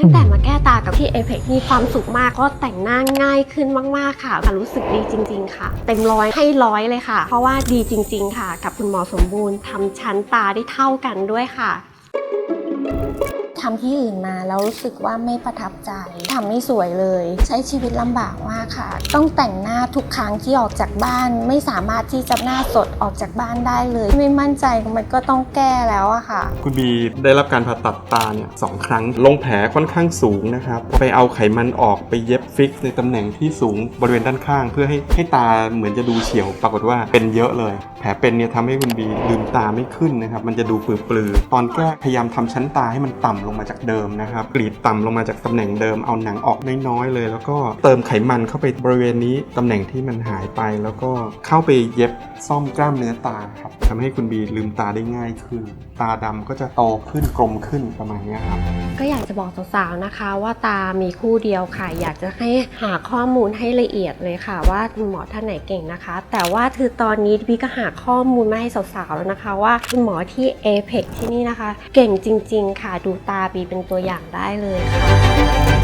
ตั้งแต่มาแก้ตากับที่เอเ x มีความสุขมากก็แต่งหน้าง่ายขึ้นมากๆค่ะรู้สึกดีจริง ๆ ค่ะ เต็มร้อยให้ร้อยเลยค่ะ เพราะว่าดีจริง ๆ ค่ะ กับคุณหมอสมบูรณ์ทำชั้นตาได้เท่ากันด้วยค่ะ ทำที่อื่นมาแล้วรู้สึกว่าไม่ประทับใจทำไม่สวยเลย ใช้ชีวิตลำบากมากค่ะ ต้องแต่งหน้าทุกครั้งที่ออกจากบ้าน ไม่สามารถที่จะหน้าสดออกจากบ้านได้เลย ไม่มั่นใจมันก็ต้องแก้แล้วอะค่ะ คุณบีได้รับการผ่าตัดตาเนี่ยสองครั้งลงแผลค่อนข้างสูงนะครับไปเอาไขมันออกไปเย็บฟิกซ์ในตำแหน่งที่สูงบริเวณด้านข้าง เพื่อให้ให้ตาเหมือนจะดูเฉียว ปรากฏว่าเป็นเยอะเลย แผลเป็นเนี่ยทำให้คุณบีลืมตาไม่ขึ้นนะครับมันจะดูปลือๆตอนแก้พยายามทำชั้นตาให้มันต่ำลงมาจากเดิมนะครับกรีดต่ำลงมาจากตำแหน่งเดิมเอาหนังออกน้อยๆเลย แล้วก็เติมไขมันเข้าไปบริเวณนี้ตำแหน่งที่มันหายไป แล้วก็เข้าไปเย็บซ่อมกล้ามเนื้อตาครับทำให้คุณบีลืมตาได้ง่ายขึ้น ตาดำก็จะโตขึ้นกลมขึ้นประมาณนี้ครับก็อยากจะบอกสาวๆนะคะว่าตามีคู่เดียวค่ะ อยากจะให้หาข้อมูลให้ละเอียดเลยค่ะ ว่าคุณหมอท่านไหนเก่งนะคะ แต่ว่าคือตอนนี้พี่ก็หาข้อมูลมาให้สาวๆแล้วนะคะ ว่าคุณหมอที่ Apex ที่นี่นะคะ เก่งจริง ๆ ค่ะดูตาาบีเป็นตัวอย่างได้เลยค่ะ